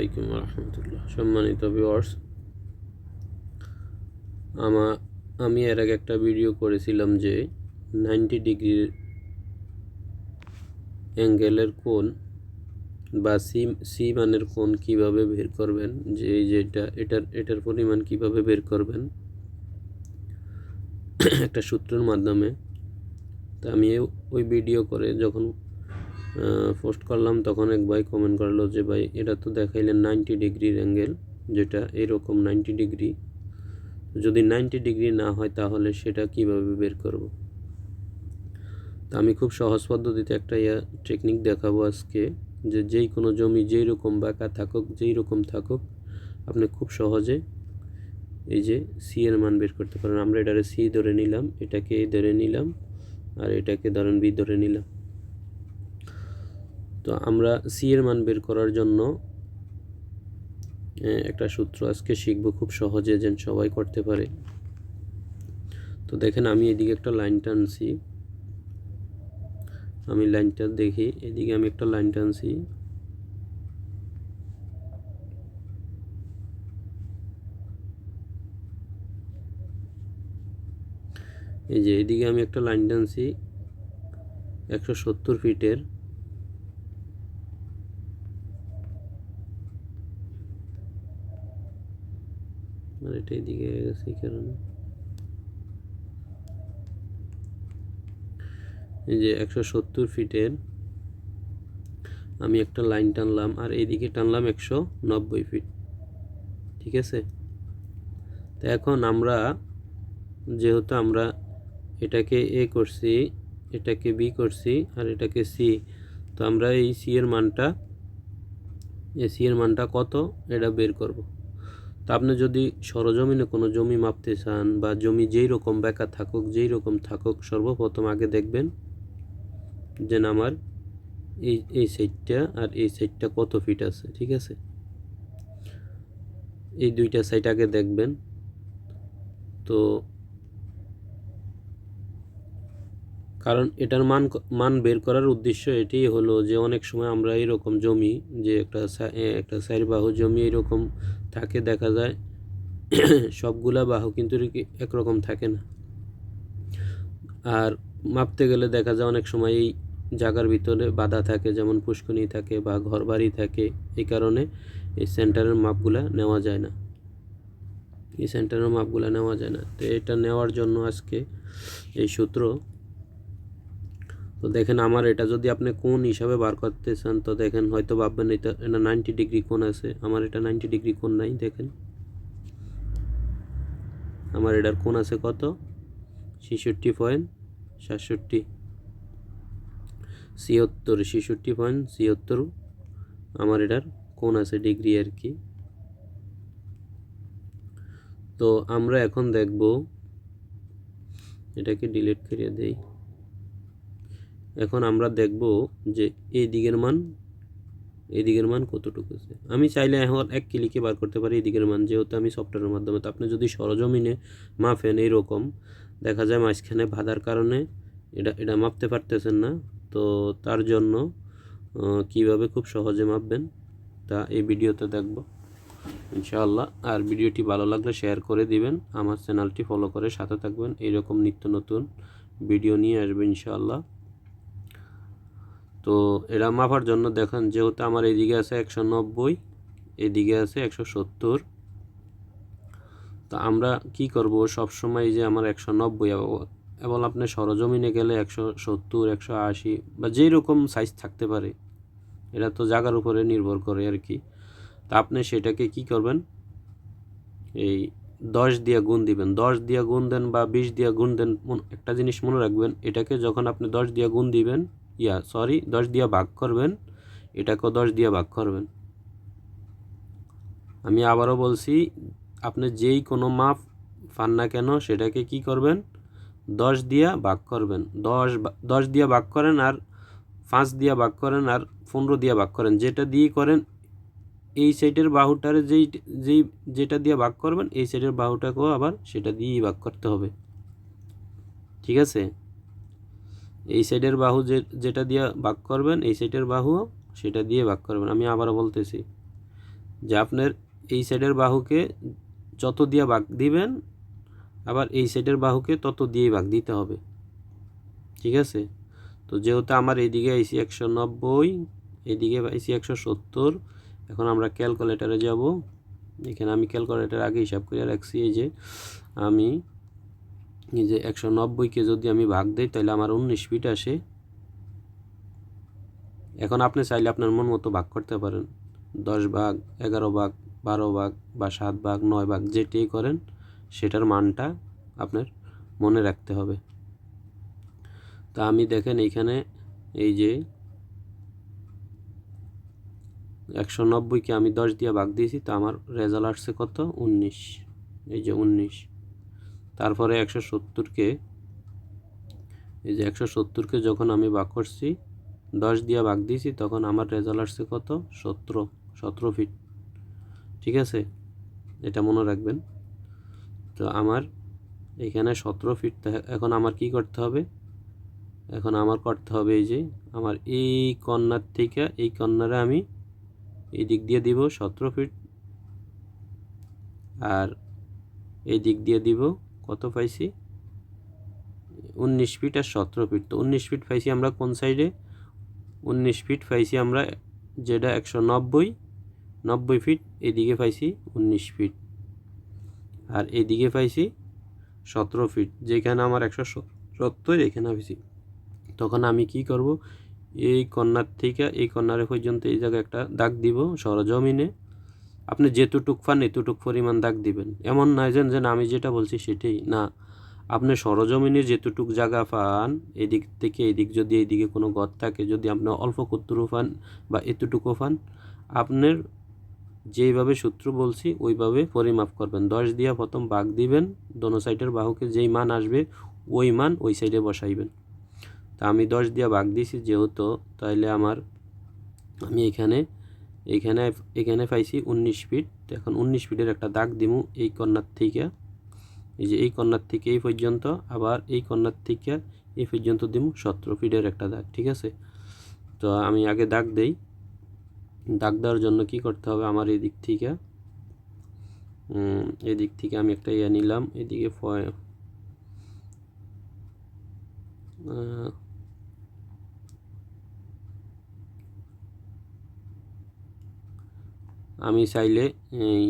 আলাইকুম রহমতুল্লাহ। সম্মানিত ভিউয়ার্স আমা, আমি এর আগে একটা ভিডিও করেছিলাম যে নাইনটি ডিগ্রির অ্যাঙ্গেলের কোণ বা সি সি মানের কোণ কীভাবে বের করবেন, যে যেটা এটার এটার পরিমাণ কীভাবে বের করবেন, একটা সূত্রের মাধ্যমে। তা আমি ওই ভিডিও করে যখন পোস্ট করলাম, তখন এক ভাই কমেন্ট করল যে, ভাই, এটা তো দেখাইলেন নাইনটি ডিগ্রির অ্যাঙ্গেল যেটা এরকম নাইনটি ডিগ্রি যদি নাইনটি ডিগ্রি না হয়, তাহলে সেটা কীভাবে বের করব? তা আমি খুব সহজ পদ্ধতিতে একটা ইয়া টেকনিক দেখাবো আজকে, যে যেই কোনো জমি যেই রকম বাঁকা থাকুক, যেই রকম থাকুক, আপনি খুব সহজে এই যে সি এর মান বের করতে পারেন। আমরা এটারে সি ধরে নিলাম, এটাকে এ ধরে নিলাম, আর এটাকে ধরেন বি ধরে নিলাম। তো আমরা সি এর মান বের করার জন্য একটা সূত্র আজকে শিখব খুব সহজে যেন সবাই করতে পারে। তো দেখেন আমি এদিকে একটা লাইন টানছি। আমি লাইনটা দেখি, এদিকে আমি একটা লাইন টানছি। এই যে এদিকে আমি একটা লাইন টানছি, একশো সত্তর ফিটের। আর এটা এদিকে হয়ে গেছে এই কারণে। এই যে একশো সত্তর ফিটের আমি একটা লাইন টানলাম, আর এইদিকে টানলাম একশো নব্বই ফিট ঠিক আছে? তো এখন আমরা যেহেতু আমরা এটাকে এ করছি, এটাকে বি করছি, আর এটাকে সি তো আমরা এই সি এর মানটা এ সি এর মানটা কত? এটা বের করব। তা আপনি যদি সরজমিনে কোনো জমি মাপতে চান বা জমি যেই রকম বেকা থাকুক, যেই রকম থাকুক, সর্বপ্রথম আগে দেখবেন যে আমার এই এই সাইডটা আর এই সাইডটা কত ফিট আছে, ঠিক আছে? এই দুইটা সাইড আগে দেখবেন। তো কারণ এটার মান মান বের করার উদ্দেশ্য এটাই হলো যে অনেক সময় আমরা এরকম জমি, যে একটা একটা সাইড বাহু জমি এরকম থাকে দেখা যায় সবগুলা বাহু কিন্তু একরকম থাকে না। আর মাপতে গেলে দেখা যায় অনেক সময় এই জায়গার ভিতরে বাধা থাকে, যেমন পুষ্কনি থাকে বা ঘরবাড়ি থাকে, এই কারণে এই সেন্টারের মাপগুলা নেওয়া যায় না। এই সেন্টারের মাপগুলা নেওয়া যায় না। তো এটা নেওয়ার জন্য আজকে এই সূত্র তো দেখেন আমার এটা যদি আপনি কোন হিসাবে বার করতে চান, তো দেখেন হয়তো ভাববেন এটা এটা নাইনটি ডিগ্রি কোণ আছে। আমার এটা নাইনটি ডিগ্রি কোণ নাই, দেখেন। আমার এটার কোণ আছে কত? ছেষট্টি পয়েন্ট সাতষট্টি। ছিয়ত্তর, ছেষট্টি পয়েন্ট ছিয়ত্তর। আমার এটার কোণ আছে ডিগ্রি আর কি। তো আমরা এখন দেখব, এটাকে ডিলিট করে দেই। এখন আমরা দেখব যে এই দিকের মান, এই দিকের মান কতটুকু আছে। আমি চাইলে এখন এক ক্লিকে বার করতে পারি এই দিকের মান, যেহেতু আমি সফটওয়্যারের মাধ্যমে। তো আপনি যদি সরজমিনে মাপেন এইরকম, দেখা যায় মাঝখানে বাধার কারণে এটা এটা মাপতে পারতেছেন না। তো তার জন্য কীভাবে খুব সহজে মাপবেন তা এই ভিডিওতে দেখব। ইনশাআল্লাহ। আর ভিডিওটি ভালো লাগলে শেয়ার করে দিবেন। আমার চ্যানেলটি ফলো করে সাথে থাকবেন। এইরকম নিত্য নতুন ভিডিও নিয়ে আসবে ইনশাআল্লাহ। তো এরা মাপার জন্য দেখেন, যেহেতু আমার এইদিকে আছে একশো নব্বই, এদিকে আছে একশো সত্তর। তো আমরা কি করব, সবসময় যে আমার একশো নব্বই, এবং আপনি সরজমিনে গেলে একশো সত্তর, একশো আশি, বা যেই রকম সাইজ থাকতে পারে এটা তো জায়গার উপরে নির্ভর করে আর কি। তা আপনি সেটাকে কি করবেন, এই দশ দিয়ে গুণ দিবেন। দশ দিয়ে গুণ দেন বা বিশ দিয়ে গুণ দেন একটা জিনিস মনে রাখবেন, এটাকে যখন আপনি দশ দিয়ে গুণ দিবেন ইয়া সরি দশ দিয়ে ভাগ করবেন, এটাকেও দশ দিয়ে ভাগ করবেন। আমি আবারও বলছি, আপনি যেই কোনো মাপ পান না কেন, সেটাকে কি করবেন? দশ দিয়া ভাগ করবেন। দশ দশ দিয়া ভাগ করেন আর পাঁচ দিয়া ভাগ করেন আর পনেরো দিয়া ভাগ করেন। যেটা দিয়ে করেন, এই সাইডের বাহুটারে যেই যেই, যেটা দিয়ে ভাগ করবেন, এই সাইডের বাহুটাকেও আবার সেটা দিয়েই ভাগ করতে হবে। ঠিক আছে? এই সাইডের বাহু যে, যেটা দিয়ে ভাগ করবেন, এই সাইডের বাহুও সেটা দিয়ে ভাগ করবেন। আমি আবারও বলতেছি যে আপনার এই সাইডের বাহুকে যত দিয়ে ভাগ দিবেন, আবার এই সাইডের বাহুকে তত দিয়েই ভাগ দিতে হবে। ঠিক আছে? তো যেহেতু আমার এইদিকে আইসি একশো নব্বই এইদিকে আইসি একশো সত্তর, এখন আমরা ক্যালকুলেটারে যাব। এখানে আমি ক্যালকুলেটার আগে হিসাব করে রাখছি, এই যে আমি এই যে একশো নব্বইকে যদি আমি ভাগ দিই, তাহলে আমার উনিশ ফিট আসে। এখন আপনি চাইলে আপনার মন মতো ভাগ করতে পারেন। দশ ভাগ, এগারো ভাগ, বারো ভাগ বা সাত ভাগ, নয় ভাগ, যেটাই করেন, সেটার মানটা আপনার মনে রাখতে হবে। তা আমি দেখেন এইখানে এই যে একশো নব্বইকে আমি দশ দিয়ে ভাগ দিয়েছি, তো আমার রেজাল্ট আসছে কত? উনিশ। এই যে উনিশ। তারপরে একশো সত্তরকে, এই যে একশো সত্তরকে যখন আমি ভাগ করছি, দশ দিয়ে ভাগ দিয়েছি, তখন আমার রেজাল্ট আসছে কত? সতেরো সতেরো ফিট ঠিক আছে? এটা মনে রাখবেন। তো আমার এখানে সতেরো ফিট এখন আমার কি করতে হবে? এখন আমার করতে হবে এই যে আমার এই কর্নার থেকে এই কর্নারে আমি এই দিক দিয়ে দিব সতেরো ফিট আর এই দিক দিয়ে দিব কত পাইছি? উনিশ ফিট আর সতেরো ফিট। তো উনিশ ফিট পাইছি আমরা কোন সাইডে? উনিশ ফিট পাইছি আমরা যেটা একশো নব্বই নব্বই ফিট এদিকে পাইছি উনিশ ফিট। আর এদিকে পাইছি সতেরো ফিট, যেখানে আমার একশো সত্তর এখানে পাইছি। তখন আমি কি করব? এই কর্নার থেকে এই কর্নারে পর্যন্ত এই জায়গায় একটা দাগ দিব সরজমিনে। আপনি যেতুটুক পান এতটুক পরিমাণ দাগ দিবেন। এমন নয় যেন যে না, আমি যেটা বলছি সেটাই না। আপনি সরজমিনে যেতুটুক জায়গা পান এদিক থেকে এদিক যদি এইদিকে কোনো গদ থাকে যদি আপনি অল্প ক্ষুদ্র পান বা এতটুকু পান আপনার যেইভাবে সূত্র বলছি ওইভাবে পরিমাপ করবেন। দশ দিয়ে প্রথম বাঘ দিবেন দোনো সাইডের বাহুকে যেই মান আসবে ওই মান ওই সাইডে বসাইবেন। তা আমি দশ দিয়ে বাঘ দিয়েছি যেহেতু তাইলে আমার আমি এখানে এখানে এখানে পাইছি উনিশ ফিট। এখন উনিশ ফিটের একটা দাগ দিমু এই কর্নার থেকে। এই যে এই কর্নার থেকে এই পর্যন্ত, আবার এই কর্নার থেকে এই পর্যন্ত দিমু সতেরো ফিটের একটা দাগ, ঠিক আছে? তো আমি আগে দাগ দেই। দাগ দেওয়ার জন্য কি করতে হবে আমার এই দিক থেকে এদিক থেকে আমি একটা ইয়ে নিলাম, এদিকে ফয়- আমি চাইলে এই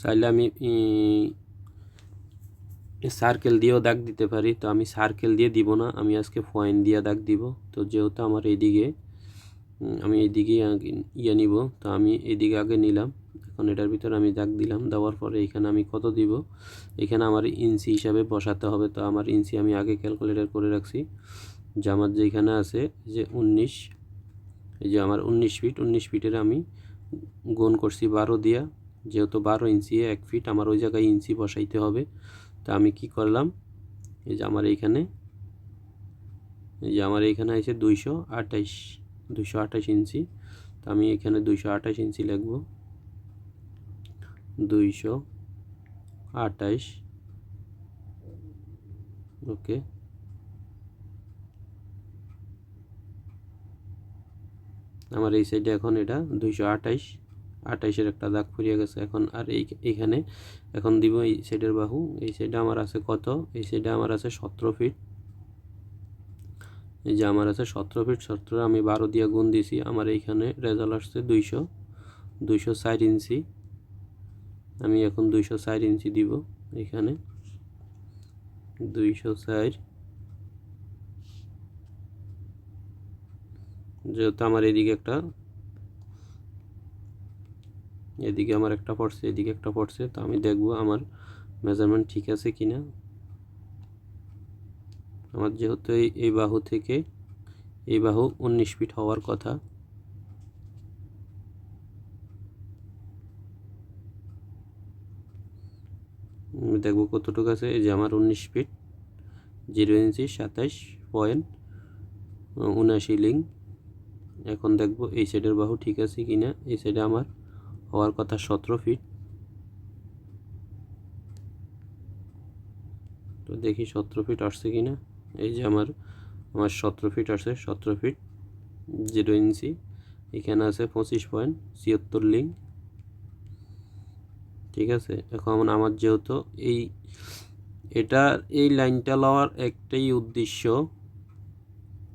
চাইলে আমি সার্কেল দিয়েও দাগ দিতে পারি। তো আমি সার্কেল দিয়ে দিব না, আমি আজকে পয়েন্ট দিয়ে দাগ দিব। তো যেহেতু আমার এইদিকে আমি এইদিকে ইয়ে নিব, তো আমি এইদিকে আগে নিলাম। এখন এটার ভিতরে আমি দাগ দিলাম, দেওয়ার পরে এখানে আমি কত দিব? এখানে আমার ইঞ্চি হিসাবে বসাতে হবে। তো আমার ইঞ্চি আমি আগে ক্যালকুলেটর করে রাখছি। যে আমার যেখানে আছে যে উনিশ, এই যে আমার উনিশ ফিট, উনিশ ফিটের আমি গুণ করছি বারো দিয়া। যেহেতু বারো ইঞ্চি, এক ফিট, আমার ওই জায়গায় ইঞ্চি বসাইতে হবে। তো আমি কি করলাম, এই যে আমার এইখানে, এই যে আমার এইখানে আছে দুইশো আঠাইশ, দুইশো আঠাশ ইঞ্চি। তো আমি এখানে দুইশো আঠাশ ইঞ্চি লিখব। দুইশো আঠাইশ, ওকে। আমার এই সাইডে এখন এটা দুইশো আঠাইশ। আঠাইশের একটা দাগ ফুরিয়ে গেছে। এখন আর এই, এইখানে এখন দিব এই সাইডের বাহু। এই সাইডে আমার আছে কত? এই সাইডে আমার আছে সতেরো ফিট এই যে আমার আছে সতেরো ফিট সতেরো আমি বারো দিয়ে গুণ দিছি আমার এইখানে রেজাল্ট আসছে দুইশো। দুইশো ষাট ইঞ্চি। আমি এখন দুইশো ষাট ইঞ্চি দিব এখানে দুইশো ষাট যেহেতু আমার এদিকে একটা, এদিকে আমার একটা পড়ছে, এদিকে একটা পড়ছে, তো আমি দেখব আমার মেজারমেন্ট ঠিক আছে কি না আমার যেহেতু এই বাহু থেকে, এই বাহু উনিশ ফিট হওয়ার কথা। আমি দেখব কতটুকু আছে, এই যে আমার উনিশ ফিট জিরো ইঞ্চি সাতাইশ পয়েন্ট উনাশি লিঙ্ক এখন দেখব এই সাইডের বাহু ঠিক আছে কি না এই সাইডে আমার হওয়ার কথা সতেরো ফিট তো দেখি সতেরো ফিট আসছে কিনা। এই যে আমার আমার সতেরো ফিট আছে সতেরো ফিট জিরো ইঞ্চি এখানে আছে পঁচিশ পয়েন্ট ছিয়াত্তর লিঙ্ক ঠিক আছে? এখন আমার যেহেতু এই এটা এই লাইনটা লওয়ার একটাই উদ্দেশ্য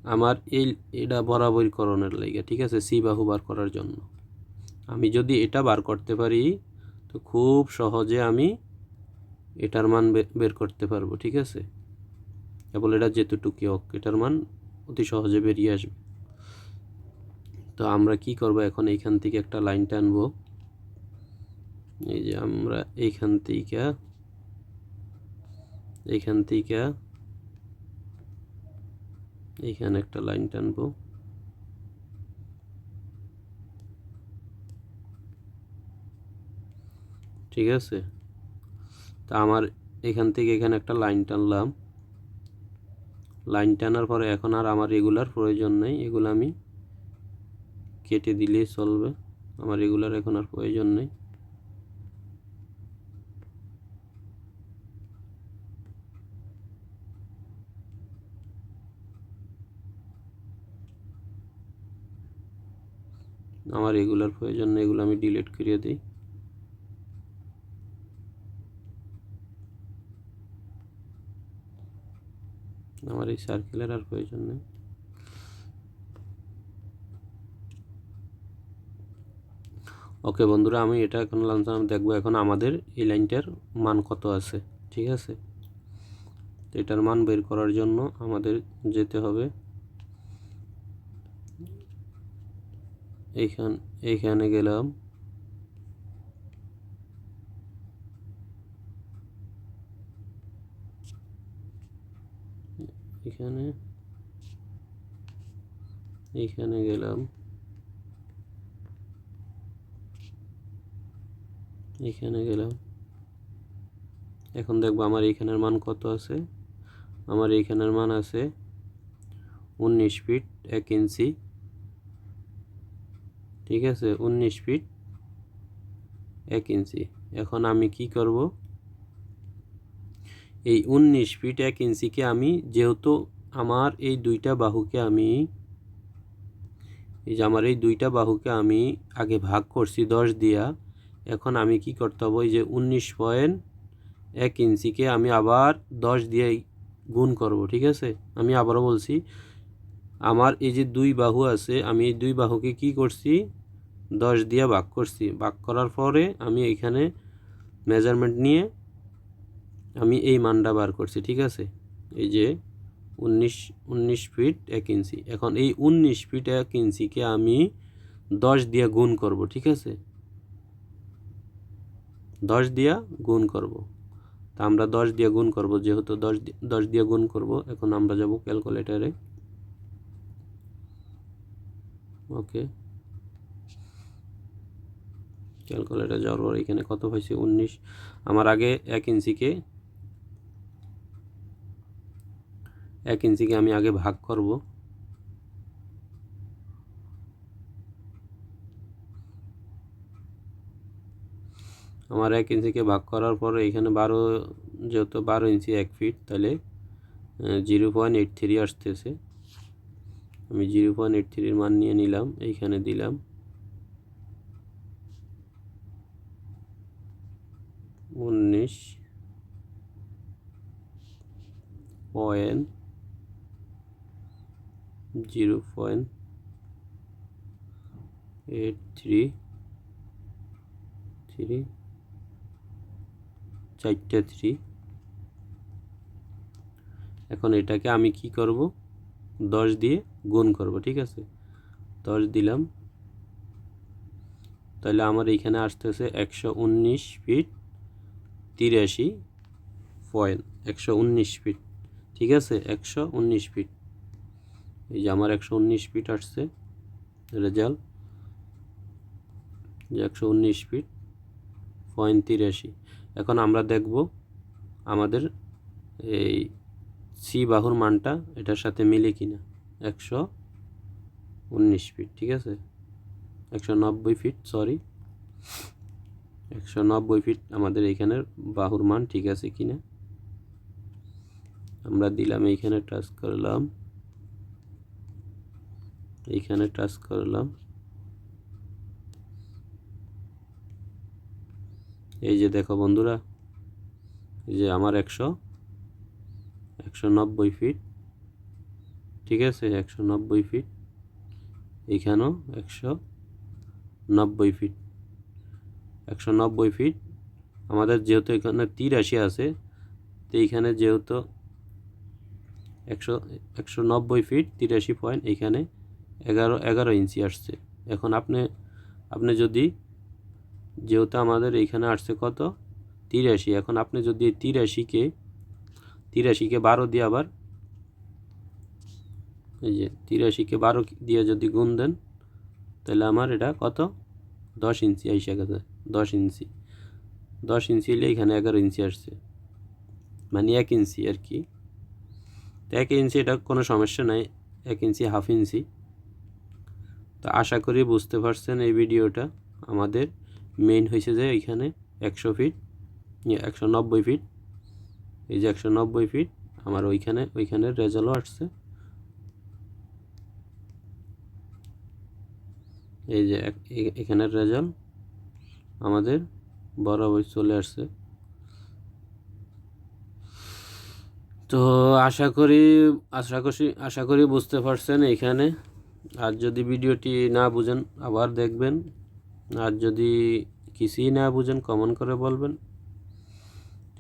আমার এই, এটা বরাবরীকরণের লাগে, ঠিক আছে? সি বাহু বার করার জন্য। আমি যদি এটা বার করতে পারি, তো খুব সহজে আমি এটার মান বের করতে পারব, ঠিক আছে? কেবল এটা যেতুটুকি হোক, এটার মান অতি সহজে বেরিয়ে আসবে। তো আমরা কি করব এখন? এইখান থেকে একটা লাইন টানবো। এই যে আমরা এইখান থেকে এইখান থেকে এইখানে একটা লাইন টানবো। ঠিক আছে? তা আমার এখান থেকে এখানে একটা লাইন টানলাম। লাইন টানার পরে এখন আর আমার রেগুলার প্রয়োজন নেই। এগুলো আমি কেটে দিলেই চলবে। আমার রেগুলার এখন আর প্রয়োজন নেই। আমার রেগুলার প্রয়োজন নেই, এগুলো আমি ডিলিট করিয়ে দিই। আমার এই সার্কেলের আর প্রয়োজন নেই। ওকে বন্ধুরা, আমি এটা এখন লাঞ্চাম দেখব এখন আমাদের এই লাইনটার মান কত আছে, ঠিক আছে? এটার মান বের করার জন্য আমাদের যেতে হবে। এইখান, এইখানে গেলাম। এখানে এইখানে গেলাম। এখানে গেলাম। এখন দেখব আমার এইখানের মান কত আছে। আমার এইখানের মান আছে উনিশ ফিট এক ইঞ্চি। ঠিক আছে? উনিশ ফিট, এক ইঞ্চি। এখন আমি কি করব? এই উনিশ ফিট, এক ইঞ্চিকে আমি যেহেতু আমার এই দুইটা বাহুকে আমি, এই যে আমার এই দুইটা বাহুকে আমি আগে ভাগ করছি দশ দিয়া, এখন আমি কি করতে হবে? এই যে উনিশ পয়েন্ট এক ইঞ্চিকে আমি আবার দশ দিয়ে গুণ করব, ঠিক আছে? আমি আবারও বলছি আমার এই যে দুই বাহু আছে, আমি এই দুই বাহুকে কি করছি? দশ দিয়ে ভাগ করছি। ভাগ করার পরে আমি এখানে মেজারমেন্ট নিয়ে আমি এই মানটা বার করছি, ঠিক আছে? এই যে উনিশ উনিশ ফিট এক ইঞ্চি এখন এই উনিশ ফিট এক ইঞ্চিকে আমি দশ দিয়ে গুণ করব, ঠিক আছে? দশ দিয়া গুণ করব। তা আমরা দশ দিয়ে গুণ করব, যেহেতু দশ দশ দিয়ে গুণ করব, এখন আমরা যাব ক্যালকুলেটারে ওকে। ক্যালকুলেটার যাওয়ার পর এখানে কত হয়েছে? উনিশ। আমার আগে এক ইঞ্চিকে এক ইঞ্চিকে আমি আগে ভাগ করব। আমার এক ইঞ্চিকে ভাগ করার পরে এখানে বারো, যেহেতু বারো ইঞ্চি এক ফিট, তাহলে জিরো পয়েন্ট এইট থ্রি আসতেছে। আমি জিরো পয়েন্ট এইট থ্রির মান নিয়ে নিলাম, এইখানে দিলাম। উনিশ point zero point eight three three, চারটে থ্রি। এখন এটাকে আমি কি করব? দশ দিয়ে গুণ করব, ঠিক আছে? দশ দিলাম। তাহলে আমার এইখানে আসতেছে একশো উনিশ ফিট তিরাশি পয়েন্ট একশো উনিশ ফিট, ঠিক আছে? একশো উনিশ ফিট। এই যে আমার একশো উনিশ ফিট আসছে, রেজাল্ট। যে একশো উনিশ ফিট পয়েন্ট তিরাশি। এখন আমরা দেখব আমাদের এই সি বাহুর মানটা এটার সাথে মিলে কিনা? একশো উনিশ ফিট ঠিক আছে? একশো নব্বই ফিট সরি একশো নব্বই ফিট আমাদের এখানের বাহুর মান ঠিক আছে কিনা? আমরা দিলাম এইখানে টাচ করলাম। এইখানে টাচ করলাম। এই যে দেখো বন্ধুরা, এই যে আমার একশো একশো নব্বই ফিট ঠিক আছে? একশো নব্বই ফিট এইখানেও একশো নব্বই ফিট একশো নব্বই ফিট আমাদের যেহেতু এখানে তিরাশি আছে, তো এইখানে যেহেতু একশো একশো নব্বই ফিট তিরাশি পয়েন্ট এইখানে এগারো এগারো ইঞ্চি আসছে। এখন আপনি আপনি যদি, যেহেতু আমাদের এইখানে আসছে কত? তিরাশি। এখন আপনি যদি এই তিরাশিকে তিরাশিকে বারো দিয়ে আবার, এই যে তিরাশিকে বারো দিয়ে যদি গুণ দেন, তাহলে আমার এটা কত? দশ ইঞ্চি আইসা গেছে দশ ইঞ্চি। দশ ইঞ্চি হলে এখানে এগারো ইঞ্চি আসছে। মানে এক ইঞ্চি আর কি। তো এক ইঞ্চি এটা কোনো সমস্যা নাই, এক ইঞ্চি, হাফ ইঞ্চি। তো আশা করি বুঝতে পারছেন এই ভিডিওটা। আমাদের মেইন হয়েছে যে এখানে একশো ফিট একশো নব্বই ফিট এই যে একশো নব্বই ফিট আমার ওইখানে ওইখানের রেজাল্টও আসছে। এই যে এখানের রেজাল্ট আমাদের বরাবর চলে আসছে। তো আশা করি আশা করি আশা করি বুঝতে পারছেন এখানে। আর যদি ভিডিওটি না বুঝেন, আবার দেখবেন। আর যদি কিছুই না বুঝেন কমন করে বলবেন।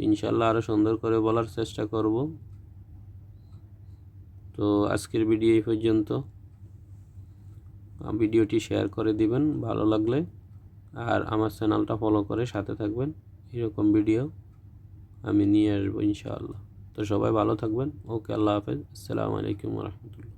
ইনশাল্লাহ আরও সুন্দর করে বলার চেষ্টা করব। তো আজকের ভিডিও এই পর্যন্ত। ভিডিওটি শেয়ার করে দিবেন ভালো লাগলে। আর আমার চ্যানেলটা ফলো করে সাথে থাকবেন। এরকম ভিডিও আমি নিয়ে আসব ইনশাআল্লাহ। তো সবাই ভালো থাকবেন। ওকে, আল্লাহ হাফেজ। আসসালামু আলাইকুম রহমতুল্লাহ।